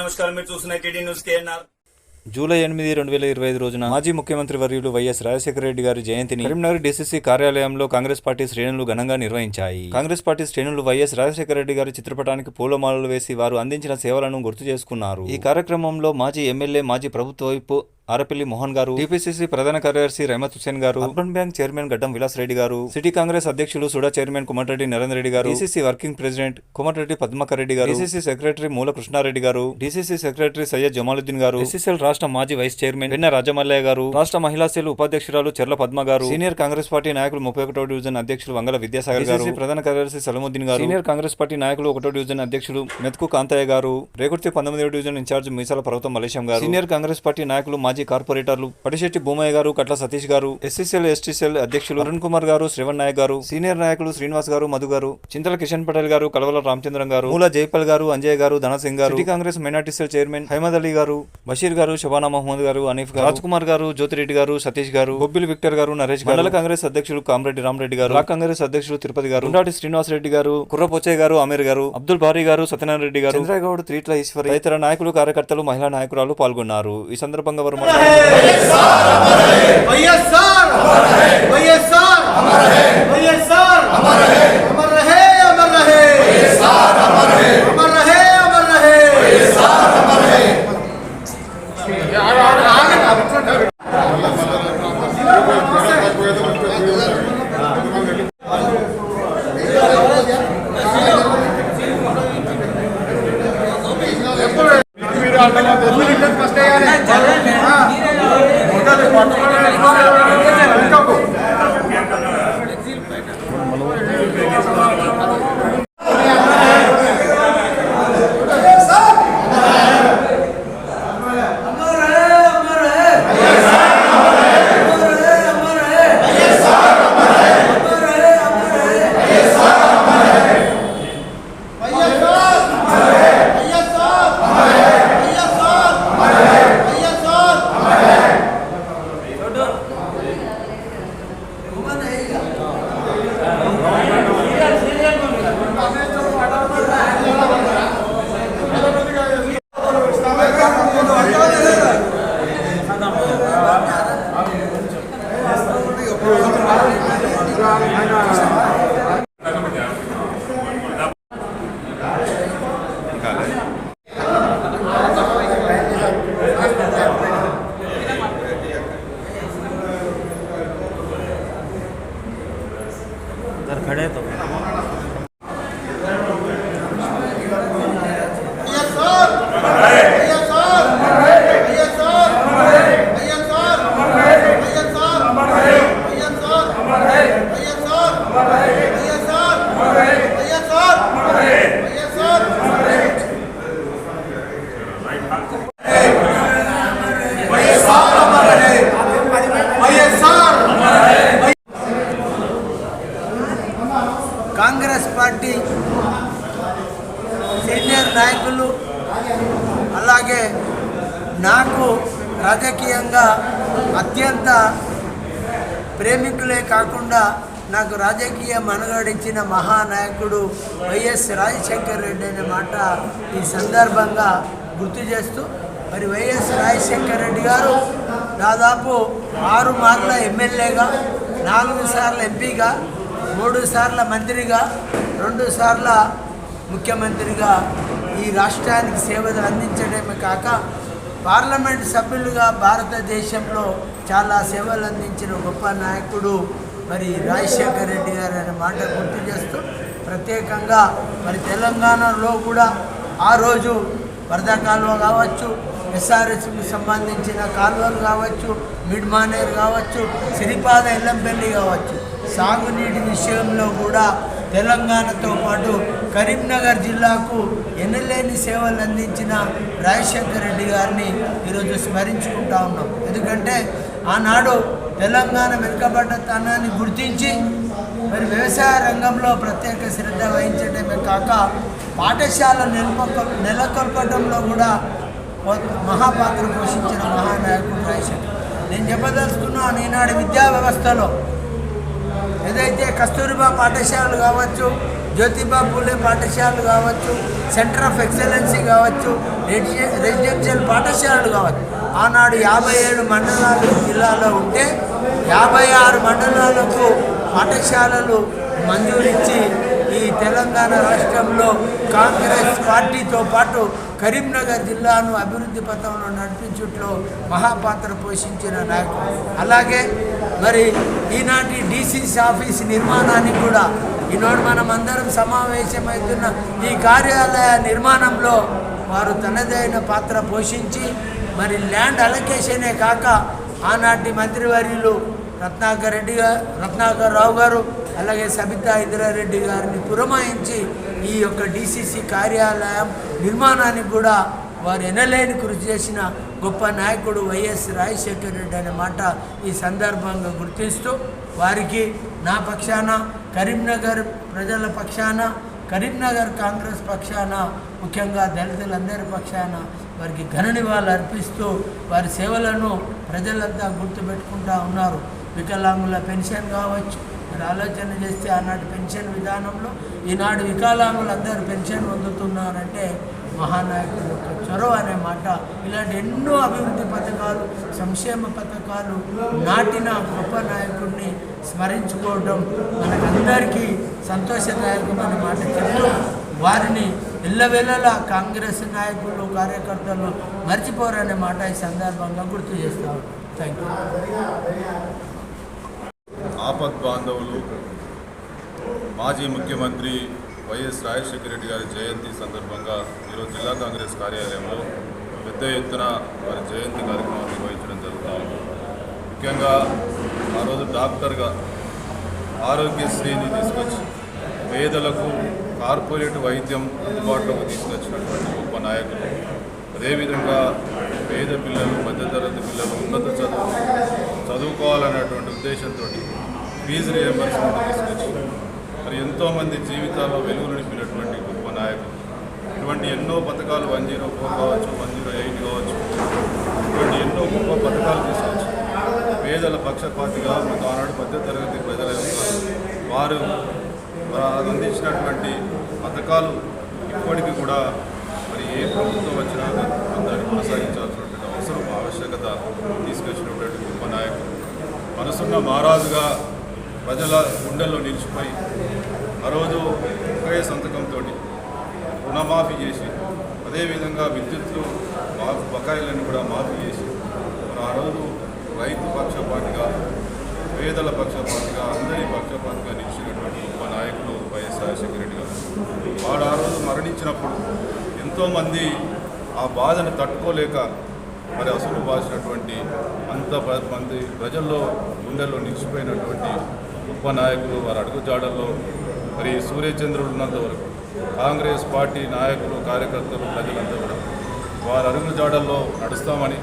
నమస్కారం. మీరు చూస్తున్న టీడీ న్యూస్ కేఎన్ఆర్ జూలై ఎనిమిది రెండు వేల ఇరవై ఐదు రోజున మాజీ ముఖ్యమంత్రి వర్యులు వైఎస్ రాజశేఖర రెడ్డి గారి జయంతిని కరీంనగర్ డీసీసీ కార్యాలయంలో కాంగ్రెస్ పార్టీ శ్రేణులు ఘనంగా నిర్వహించాయి. కాంగ్రెస్ పార్టీ శ్రేణులు వైఎస్ రాజశేఖర రెడ్డి గారి చిత్రపటానికి పూలమాలలు వేసి వారు అందించిన సేవలను గుర్తు చేసుకున్నారు. ఈ కార్యక్రమంలో మాజీ ఎమ్మెల్యే మాజీ ప్రభుత్వ వైపు ఆరపల్లి మోహన్ గారు టీపీసీసీ ప్రధాన కార్యదర్శి రెహమత్ హుసేన్ గారు అర్బన్ బ్యాంక్ చైర్మన్ గడ్డం విలాస్ రెడ్డి గారు సిటీ కాంగ్రెస్ అధ్యక్షులు సుడా చైర్మన్ కుమటిరెడ్డి నరేంద్ర రెడ్డి గారు DCC working president Komatireddy Padmakar Reddy గారు డీసీసీ సెక్రటరీ మూల కృష్ణారెడ్డి గారు డీసీసీ సెక్రటరీ సయ్యద్ జమాలుద్దీన్ గారు ఎస్సీసీఎల్ రాష్ట్ర మాజీ వైస్ చైర్మన్ వెన్న రాజమల్లయ్య గారు రాష్ట్ర మహిళా సెల్ ఉపాధ్యక్షురాలు చెర్ల పద్మ గారు సీనియర్ కాంగ్రెస్ పార్టీ నాయకులు ముప్పై ఒకటో డివిజన్ అధ్యక్షులు వంగల విద్యాసాగర్ గారు ప్రధాన కార్యదర్శి సలముద్దీన్ గారు సీనియర్ కాంగ్రెస్ పార్టీ నాయకులు ఒకటో డివిజన్ అధ్యక్షులు మెతుకు కాంతయ్య గారు రేకుర్తి పంతొమ్మిదో డివిజన్ ఇన్ఛార్జ్ మీసాల పర్వతం మలేశం గారు సీనియర్ కాంగ్రెస్ పార్టీ నాయకులు మాజీ కార్పొరేటర్లు పడిశెట్టి భూమయ్య గారు కట్ల సతీష్ గారు ఎస్సీసీఎల్ ఎస్టీసీఎల్ అధ్యక్షులు అరుణ్ కుమార్ గారు శ్రవణ్ నాయక్ గారు సీనియర్ నాయకులు శ్రీనివాస్ గారు మధు గారు చింతల కిషన్ పటేల్ గారు కలవల రామచంద్రం గారు మూల జైపాల్ గారు అంజయ్ గారు ధనసింగ్ గారు city Congress minority cell chairman Ahmed Ali గారు బషీర్ గారు షబానా మహమ్మద్ గారు అనీఫ్ గారు రాజ్ కుమార్ గారు జ్యోతిరెడ్డి గారు సతీష్ గారు బొబ్బిల్ విక్టర్ గారు నరేష్ గారు మండల కాంగ్రెస్ అధ్యక్షులు కామరెడ్డి రామరెడ్డి గారు బ్లాక్ కాంగ్రెస్ అధ్యక్షులు తిరుపతి గారు ఉండాటి శ్రీనివాస్ రెడ్డి గారు కుర్రపోచయ్య గారు అమీర్ గారు అబ్దుల్ బారీ గారు సత్యనారాయణ రెడ్డి గారు చంద్రగౌడ్ త్రీట్ల ఈశ్వర్ ఇతర నాయకులు కార్యకర్తలు మహిళా నాయకురాలు పాల్గొన్నారు. ఈ సందర్భంగా వారు अमर है। वैएसआर अमर है वैएसआर अमर है वैएसआर अमर है वैएसआर अमर है अमर रहे अमर रहे। वैएसआर अमर है अमर रहे अमर रहे। वैएसआर अमर है ఎప్పుడు ఎనిమిది గంటల తొమ్మిది గంటలకు ఫస్ట్ అయ్యాలి Vale. కాకుండా నాకు రాజకీయ మనుగడిచ్చిన మహానాయకుడు వైఎస్ రాజశేఖర్ రెడ్డి అనే మాట ఈ సందర్భంగా గుర్తు చేస్తూ మరి వైఎస్ రాజశేఖర్ రెడ్డి గారు దాదాపు ఆరు మార్ల ఎమ్మెల్యేగా నాలుగు సార్లు ఎంపీగా మూడు సార్ల మంత్రిగా రెండు సార్ల ముఖ్యమంత్రిగా ఈ రాష్ట్రానికి సేవలు అందించడమే కాక పార్లమెంట్ సభ్యులుగా భారతదేశంలో చాలా సేవలు అందించిన గొప్ప నాయకుడు మరి రాజశేఖర్ రెడ్డి గారు అనే మాట గుర్తు చేస్తూ ప్రత్యేకంగా మరి తెలంగాణలో కూడా ఆ రోజు వరద కాలువ కావచ్చు ఎస్ఆర్ఎస్కి సంబంధించిన కాలువలు కావచ్చు మిడ్ మానేర్ కావచ్చు సిరిపాద ఎల్లంపల్లి కావచ్చు సాగునీటి విషయంలో కూడా తెలంగాణతో పాటు కరీంనగర్ జిల్లాకు ఎన్నలేని సేవలు అందించిన రాజశేఖర్ రెడ్డి గారిని ఈరోజు స్మరించుకుంటా ఉన్నాం. ఎందుకంటే ఆనాడు తెలంగాణ వెనుకబడ్డతనాన్ని గుర్తించి మరి వ్యవసాయ రంగంలో ప్రత్యేక శ్రద్ధ వహించడమే కాక పాఠశాల నెలకొల్ప నెలకొల్పడంలో కూడా మహాపాత్ర పోషించిన మహానాయకుడు రాజశేఖర్. నేను చెప్పదలుచుకున్నాను ఈనాడు విద్యా వ్యవస్థలో ఏదైతే కస్తూరిబా పాఠశాలలు కావచ్చు జ్యోతిబా పూలే పాఠశాలలు కావచ్చు సెంటర్ ఆఫ్ ఎక్సలెన్సీ కావచ్చు రెసిడెన్షియల్ పాఠశాలలు కావచ్చు ఆనాడు యాభై ఏడు మండలాలు జిల్లాలో ఉంటే యాభై ఆరు మండలాలకు పాఠశాలలు మంజూరిచ్చి ఈ తెలంగాణ రాష్ట్రంలో కాంగ్రెస్ పార్టీతో పాటు కరీంనగర్ జిల్లాను అభివృద్ధి పథంలో నడిపించుట్లో మహాపాత్ర పోషించిన నాయకుడు. అలాగే మరి ఈనాటి డీసీసీ ఆఫీస్ నిర్మాణానికి కూడా ఈనాడు మనం అందరం సమావేశమవుతున్న ఈ కార్యాలయ నిర్మాణంలో వారు తనదైన పాత్ర పోషించి మరి ల్యాండ్ అలొకేషనే కాక ఆనాటి మంత్రివర్యులు రత్నాకర్ రెడ్డి గారు రత్నాకర్ రావు గారు అలాగే సబితా ఇందిరారెడ్డి గారిని పురమాయించి ఈ యొక్క డీసీసీ కార్యాలయం నిర్మాణానికి కూడా వారు ఎనలేని కృషి చేసిన గొప్ప నాయకుడు వైఎస్ రాజశేఖర్ రెడ్డి అనే మాట ఈ సందర్భంగా గుర్తిస్తూ వారికి నా పక్షాన కరీంనగర్ ప్రజల పక్షాన కరీంనగర్ కాంగ్రెస్ పక్షాన ముఖ్యంగా దళితులందరి పక్షాన వారికి ఘన నివాళులు అర్పిస్తూ వారి సేవలను ప్రజలంతా గుర్తుపెట్టుకుంటా ఉన్నారు. వికలాంగుల పెన్షన్ కావచ్చు. మీరు ఆలోచన చేస్తే ఆనాటి పెన్షన్ విధానంలో ఈనాడు వికలాంగులందరూ పెన్షన్ పొందుతున్నారంటే మహానాయకుడు యొక్క చొరవ అనే మాట. ఇలాంటి ఎన్నో అభివృద్ధి పథకాలు సంక్షేమ పథకాలు నాటిన గొప్ప నాయకుడిని స్మరించుకోవడం మనకందరికీ సంతోషదాయకమైన మాట చెప్తూ వారిని ఎల్లవెల్లలా కాంగ్రెస్ నాయకులు కార్యకర్తలు మర్చిపోరనే మాట ఈ సందర్భంగా గుర్తు చేస్తాను థ్యాంక్ యూ ఆపద్ బాంధవులు మాజీ ముఖ్యమంత్రి వైఎస్ రాజశేఖర రెడ్డి గారి జయంతి సందర్భంగా ఈరోజు జిల్లా కాంగ్రెస్ కార్యాలయంలో పెద్ద ఎత్తున వారి జయంతి కార్యక్రమం నిర్వహించడం జరుగుతుంది ముఖ్యంగా ఆ రోజు డాక్టర్గా ఆరోగ్యశ్రీని తీసుకొచ్చి పేదలకు కార్పొరేట్ వైద్యం అందుబాటులోకి తీసుకొచ్చినటువంటి గొప్ప నాయకులు అదేవిధంగా పేద పిల్లలు మధ్యతరగతి పిల్లలు ఉన్నత చదువు చదువుకోవాలనేటువంటి ఉద్దేశంతో ఫీజు రియంబర్స్మెంట్ తీసుకొచ్చి మరి ఎంతోమంది జీవితాల్లో వెలుగులు నింపినటువంటి గొప్ప నాయకులు. ఇటువంటి ఎన్నో పథకాలు వన్ జీరో ఫోర్ కావచ్చు వన్ జీరో ఎయిట్ కావచ్చు ఇటువంటి ఎన్నో గొప్ప పథకాలు తీసుకొచ్చి పేదల పక్షపాతిగా మనకు ఆనాడు మధ్యతరగతి ప్రజల యొక్క వారు వారు అందించినటువంటి పథకాలు ఇప్పటికీ కూడా మరి ఏ ప్రభుత్వం వచ్చినా దాన్ని కొనసాగించాల్సినటువంటి అవసరం ఆవశ్యకత తీసుకొచ్చినటువంటి గొప్ప నాయకుడు. మనసున్న మహారాజుగా ప్రజల గుండెల్లో నిలిచిపోయి ఆ రోజు ఒకే సంతకంతో రుణమాఫీ చేసి అదేవిధంగా విద్యుత్తు బకాయిలను కూడా మాఫీ చేసి మరి ఆ రోజు రైతు పక్షపాతిగా పేదల పక్షపాతిగా అందరి పక్షపాతిగా నిలిచినటువంటి గొప్ప నాయకులు వైఎస్ రాజశేఖర రెడ్డి గారు. వాడు ఆ రోజు మరణించినప్పుడు ఎంతోమంది ఆ బాధను తట్టుకోలేక మరి అసలు బాసినటువంటి అంత ప- మంది ప్రజల్లో గుండెల్లో నిలిచిపోయినటువంటి ఉపనాయకులు వారి అడుగుజాడల్లో మరి సూర్యచంద్రుడు ఉన్నంత వరకు కాంగ్రెస్ పార్టీ నాయకులు కార్యకర్తలు ప్రజలంతా కూడా వారి అడుగు జాడల్లో నడుస్తామని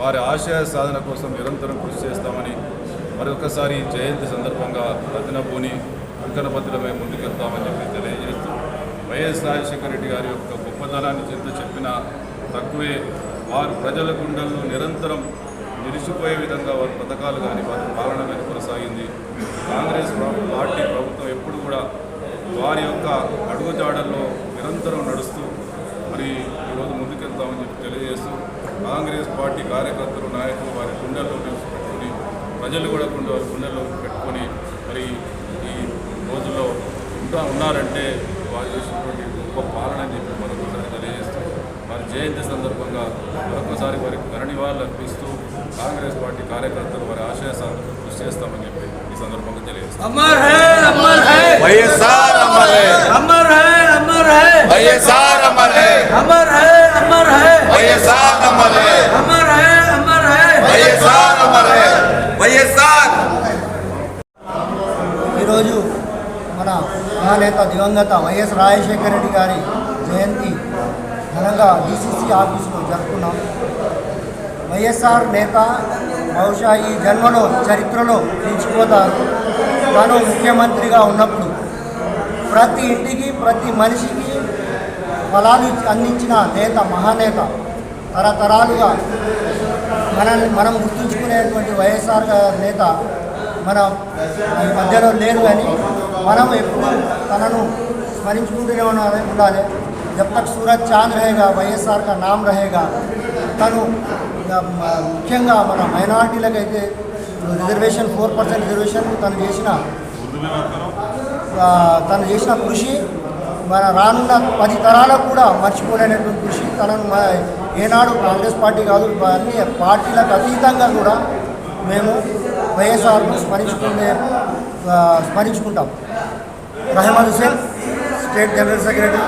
వారి ఆశయ సాధన కోసం నిరంతరం కృషి చేస్తామని మరొకసారి జయంతి సందర్భంగా రత్నభూని మేము ముందుకెళ్తామని చెప్పి తెలియజేస్తూ వైఎస్ రాజశేఖర రెడ్డి గారి యొక్క గొప్పతనాన్ని చెంత చెప్పినా తక్కువే వారు ప్రజల గుండెల్లో నిరంతరం నిలిచిపోయే విధంగా వారి పథకాలు కానీ వారి పాలన కానీ కొనసాగింది. కాంగ్రెస్ పార్టీ ప్రభుత్వం ఎప్పుడు కూడా వారి యొక్క అడుగుజాడల్లో నిరంతరం నడుస్తూ మరి ఈరోజు ముందుకెళ్తామని చెప్పి తెలియజేస్తూ కాంగ్రెస్ పార్టీ కార్యకర్తలు నాయకులు వారి గుండెల్లో పెట్టుకుని ప్రజలు కూడా గుండె వారి గుండెల్లో పెట్టుకొని మరి ఈ రోజుల్లో ఉంటా ఉన్నారంటే వారు చేసినటువంటి గొప్ప పాలన అని చెప్పి మరొకసారి తెలియజేస్తూ వారి జయంతి సందర్భంగా మరొకసారి వారికి ఘననివాళులు అర్పిస్తూ కాంగ్రెస్ పార్టీ కార్యకర్తలు వారి ఆశయ కృషి చేస్తామని సందర్భంగా తెలియజేస్తాం అమర్ హై అమర్ హై వైఎస్ఆర్ అమర్ హై అమర్ హై అమర్ హై వైఎస్ఆర్ అమర్ హై అమర్ హై అమర్ హై వైఎస్ఆర్ అమర్ హై అమర్ హై అమర్ హై వైఎస్ఆర్ అమర్ హై వైఎస్ఆర్ ఈరోజు మన మహానేత దివంగత వైఎస్ రాజశేఖర రెడ్డి గారి జయంతి ఘనంగా డిసిసి ఆఫీసులో జరుపుకున్నాం వైఎస్ఆర్ నేత బహుశా ఈ జన్మలో చరిత్రలో నిలిచిపోతారు తాను ముఖ్యమంత్రిగా ఉన్నప్పుడు ప్రతి ఇంటికి ప్రతి మనిషికి ఫలాలు అందించిన నేత మహానేత తరతరాలుగా మనల్ని మనం గుర్తుంచుకునేటువంటి వైఎస్ఆర్ గారి నేత మన ఈ మధ్యలో లేరు కానీ మనం ఎప్పుడు తనను స్మరించుకుంటూనే ఉండాలి ఉండాలి జబ్ తక్ సూరజ్ చాంద్ रहेगा వైఎస్ఆర్ का नाम रहेगा తను ఆ, మ- ముఖ్యంగా మన మైనారిటీలకైతే రిజర్వేషన్ ఫోర్ పర్సెంట్ రిజర్వేషన్ తను చేసిన తను చేసిన కృషి మన రానున్న పది తరాలకు కూడా మర్చిపోలేనటువంటి కృషి. తనను ఏనాడు కాంగ్రెస్ పార్టీ కాదు అన్ని పార్టీలకు అతీతంగా కూడా మేము వైఎస్ఆర్ను స్మరించుకునే స్మరించుకుంటాం. Rahamad Hussain state general secretary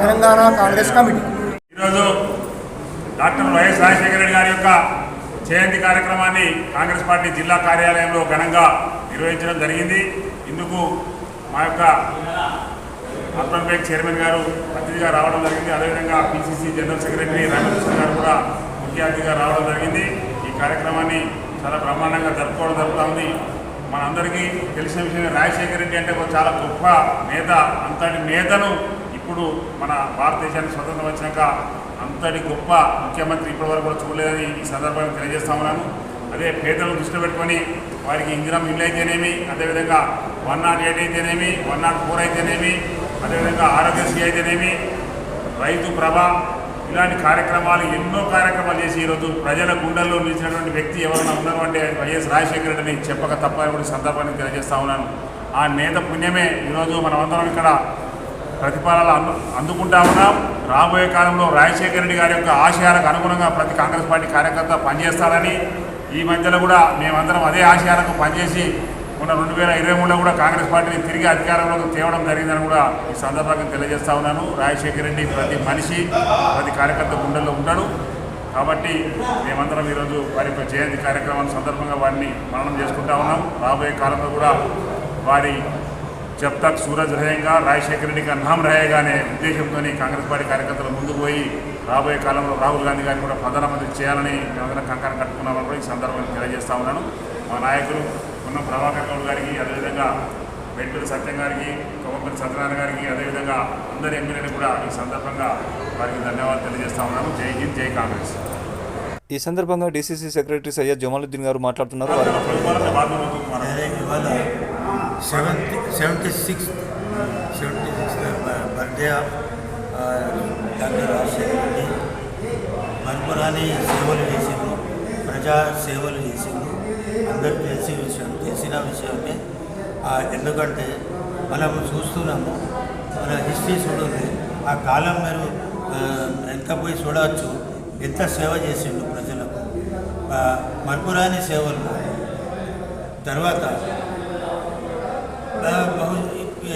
Telangana Congress committee. ఈరోజు డాక్టర్ వైఎస్ రాజశేఖర రెడ్డి గారి యొక్క జయంతి కార్యక్రమాన్ని కాంగ్రెస్ పార్టీ జిల్లా కార్యాలయంలో ఘనంగా నిర్వహించడం జరిగింది. ఇందుకు మా యొక్క అర్బన్ బ్యాంక్ చైర్మన్ గారు అతిథిగా రావడం జరిగింది. అదేవిధంగా పిసిసి జనరల్ సెక్రటరీ రామకృష్ణ గారు కూడా ముఖ్య అతిథిగా రావడం జరిగింది. ఈ కార్యక్రమాన్ని చాలా బ్రహ్మాండంగా జరుపుకోవడం జరుగుతూ ఉంది. మనందరికీ తెలిసిన విషయమే రాజశేఖర రెడ్డి అంటే ఒక చాలా గొప్ప నేత అంతటి నేతను ఇప్పుడు మన భారతదేశానికి స్వతంత్రం వచ్చినాక అంతటి గొప్ప ముఖ్యమంత్రి ఇప్పటివరకు కూడా చూడలేదని ఈ సందర్భంగా తెలియజేస్తా ఉన్నాను. అదే పేదలను దృష్టిలో పెట్టుకొని వారికి ఇందిరం ఇల్లు అయితేనేమి అదేవిధంగా వన్ నాట్ ఎయిట్ అయితేనేమి వన్ నాట్ ఫోర్ అయితేనేమి అదేవిధంగా ఆరోగ్యశ్రీ అయితేనేమి రైతు ప్రభ ఇలాంటి కార్యక్రమాలు ఎన్నో కార్యక్రమాలు చేసి ఈరోజు ప్రజల గుండెల్లో నిలిచినటువంటి వ్యక్తి ఎవరైనా ఉన్నారు అంటే వైఎస్ రాజశేఖర రెడ్డిని చెప్పక తప్పని కూడా సందర్భాన్ని తెలియజేస్తా ఉన్నాను. ఆ నేత పుణ్యమే. ఈరోజు మనమందరం ఇక్కడ ప్రతిఫలాలు అందు అందుకుంటా ఉన్నాం. రాబోయే కాలంలో రాజశేఖర రెడ్డి గారి యొక్క ఆశయాలకు అనుగుణంగా ప్రతి కాంగ్రెస్ పార్టీ కార్యకర్త పనిచేస్తారని ఈ మధ్యలో కూడా మేమందరం అదే ఆశయాలకు పనిచేసి మొన్న రెండు వేల ఇరవై మూడులో కూడా కాంగ్రెస్ పార్టీని తిరిగి అధికారంలోకి తేవడం జరిగిందని కూడా ఈ సందర్భంగా తెలియజేస్తా ఉన్నాను. రాజశేఖర రెడ్డి ప్రతి మనిషి ప్రతి కార్యకర్త గుండెల్లో ఉంటాడు కాబట్టి మేమందరం ఈరోజు వారి యొక్క జయంతి కార్యక్రమం సందర్భంగా వారిని మననం చేసుకుంటా ఉన్నాం. రాబోయే కాలంలో కూడా వారి జబ్ తక్ సూరజ్ రహేగా రాజశేఖర రెడ్డి కా నామ్ రహేగా అనే ఉద్దేశంతో కాంగ్రెస్ పార్టీ కార్యకర్తలు ముందుకు పోయి రాబోయే కాలంలో రాహుల్ గాంధీ గారిని కూడా ప్రధానమంత్రి చేయాలని మేమందరం కంకణం కట్టుకున్నామని కూడా ఈ సందర్భంగా తెలియజేస్తా ఉన్నాను మా నాయకులు ఉన్న ప్రభాకర్ గౌడ్ గారికి అదేవిధంగా వెంటూరి సత్యం గారికి కొమ్మపల్లి సత్యనారాయణ గారికి అదేవిధంగా అందరి ఎమ్మెల్యేలు కూడా ఈ సందర్భంగా వారికి ధన్యవాదాలు తెలియజేస్తా ఉన్నాను జై హింద్ జై కాంగ్రెస్ ఈ సందర్భంగా డీసీసీ సెక్రటరీ సయ్యద్ జమాలుద్దీన్ గారు మాట్లాడుతున్నారు. Seventh seventy sixth seventy sixth birthday of doctor Rajasekhar Reddy మరపురాని సేవలు చేసిండు ప్రజా సేవలు చేసిండు అందరూ తెలిసి విషయం చేసిన విషయమే. ఎందుకంటే మనం చూస్తున్నాము మన హిస్టరీ చూడండి ఆ కాలం మీరు ఎంత పోయి చూడవచ్చు ఎంత సేవ చేసిండు ప్రజలకు. మరపురాని సేవలు తర్వాత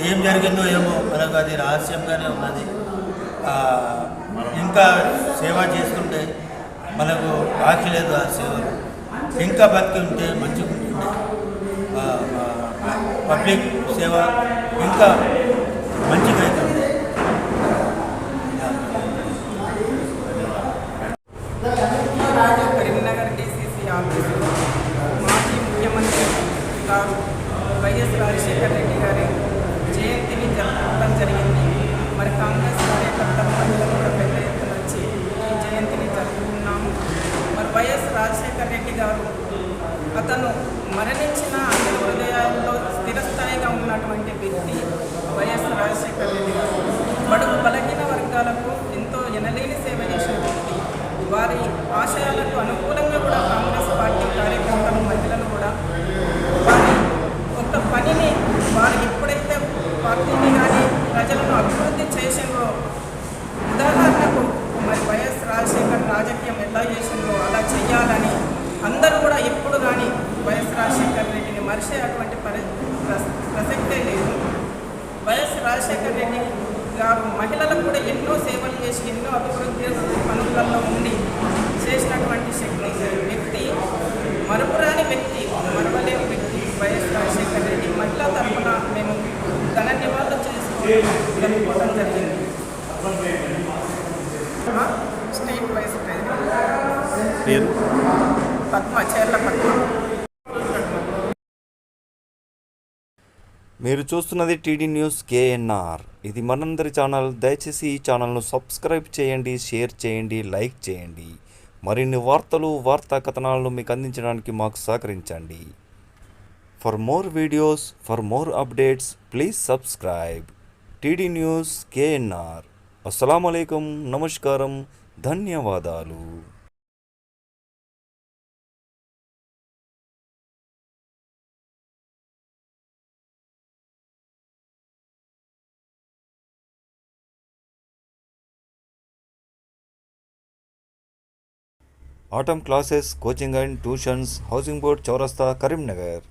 ఏం జరిగిందో ఏమో మనకు అది రహస్యంగానే ఉన్నది. ఇంకా సేవ చేస్తుంటే మనకు బాకీ లేదు ఆ సేవలు. ఇంకా బతికి ఉంటే మంచిగా ఉంటుండే. పబ్లిక్ సేవ ఇంకా మంచిగా అవుతుంది ఈరోజు కరీంనగర్ డీసీసీ ఆఫీసులో మాజీ ముఖ్యమంత్రి గారు వైఎస్ రాజశేఖర రెడ్డి గారి జయంతిని జరుపుకోవడం జరిగింది మరి కాంగ్రెస్ కార్యకర్తలు మహిళలు కూడా పెద్ద ఎత్తున వచ్చి ఈ జయంతిని జరుపుకున్నాము మరి వైఎస్ రాజశేఖర రెడ్డి గారు అతను మరణించిన అందరి హృదయాల్లో స్థిరస్థాయిగా ఉన్నటువంటి వ్యక్తి వైఎస్ రాజశేఖర రెడ్డి గారు. బడుగు బలహీన వర్గాలకు ఎంతో ఎనలేని సేవ చేసిన వ్యక్తి వారి ఆశయాలకు అనుకూలంగా కూడా కాంగ్రెస్ పార్టీ కార్యకర్తలు మహిళలు కూడా వారి ఒక పనిని వారు ఎప్పుడైతే పార్టీని కానీ ప్రజలను అభివృద్ధి చేసిందో ఉదాహరణకు మరి వైఎస్ రాజశేఖర్ రాజకీయం ఎలా చేసిందో అలా చేయాలని అందరూ కూడా ఎప్పుడు కానీ వైఎస్ రాజశేఖర్ రెడ్డిని మరిసే అటువంటి పరి ప్రసక్తే లేదు. వైఎస్ రాజశేఖర్ రెడ్డి గారు మహిళలకు కూడా ఎన్నో సేవలు చేసి ఎన్నో అభివృద్ధి పనులలో ఉండి చేసినటువంటి శక్తి వ్యక్తి మరపురాని వ్యక్తి మరవలేని వ్యక్తి వైఎస్ రాజశేఖర్ రెడ్డి. మహిళా తరఫున మేము ధన నివాళులు చేసుకుని జరుపుకోవడం జరిగింది. స్టేట్ వైస్ ప్రెసిడెంట్ పేరు? పద్మ చేర్ల పద్మ. మీరు చూస్తున్నది టీడీ న్యూస్ కేఎన్ఆర్. ఇది మనందరి ఛానల్. దయచేసి ఈ ఛానల్ను సబ్స్క్రైబ్ చేయండి షేర్ చేయండి లైక్ చేయండి. మరిన్ని వార్తలు వార్తా కథనాలను మీకు అందించడానికి మాకు సహకరించండి. For more videos for more updates please subscribe TD news KNR. అస్సలం నమస్కారం. ధన్యవాదాలు. Atom classes coaching and tuitions housing board చౌరస్తా కరీంనగర్.